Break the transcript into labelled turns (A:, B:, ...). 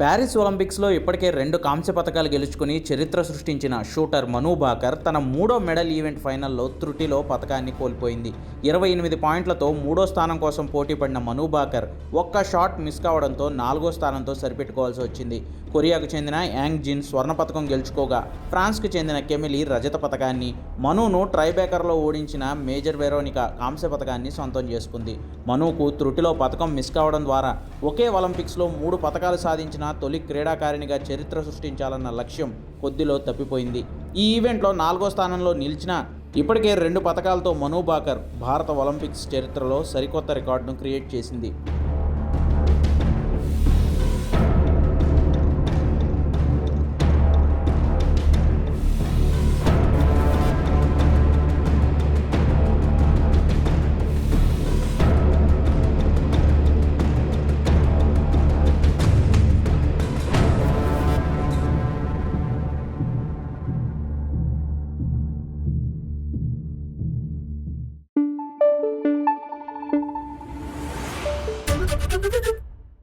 A: Paris ఒలింపిక్స్లో ఇప్పటికే రెండు కాంస్య పథకాలు గెలుచుకుని చరిత్ర సృష్టించిన షూటర్ మను బాకర్ తన మూడో మెడల్ ఈవెంట్ ఫైనల్లో త్రుటిలో పథకాన్ని కోల్పోయింది. ఇరవై ఎనిమిది పాయింట్లతో మూడో స్థానం కోసం పోటీ పడిన మను బాకర్ ఒక్క షాట్ మిస్ కావడంతో నాలుగో స్థానంతో సరిపెట్టుకోవాల్సి వచ్చింది. కొరియాకు చెందిన యాంగ్ జిన్ స్వర్ణ పథకం గెలుచుకోగా ఫ్రాన్స్కు చెందిన కెమిలి రజత పథకాన్ని మనును ట్రైబేకర్లో ఓడించిన మేజర్ వెరోనిక కాంస్య పథకాన్ని సొంతం చేసుకుంది. మనుకు త్రుటిలో పథకం మిస్ కావడం ద్వారా ఒకే ఒలింపిక్స్లో మూడు పథకాలు సాధించిన తొలి క్రీడాకారిణిగా చరిత్ర సృష్టించాలన్న లక్ష్యం కొద్దిలో తప్పిపోయింది. ఈ ఈవెంట్లో నాలుగో స్థానంలో నిలిచిన ఇప్పటికే రెండు పథకాలతో మను బాకర్ భారత ఒలింపిక్స్ చరిత్రలో సరికొత్త రికార్డును క్రియేట్ చేసింది.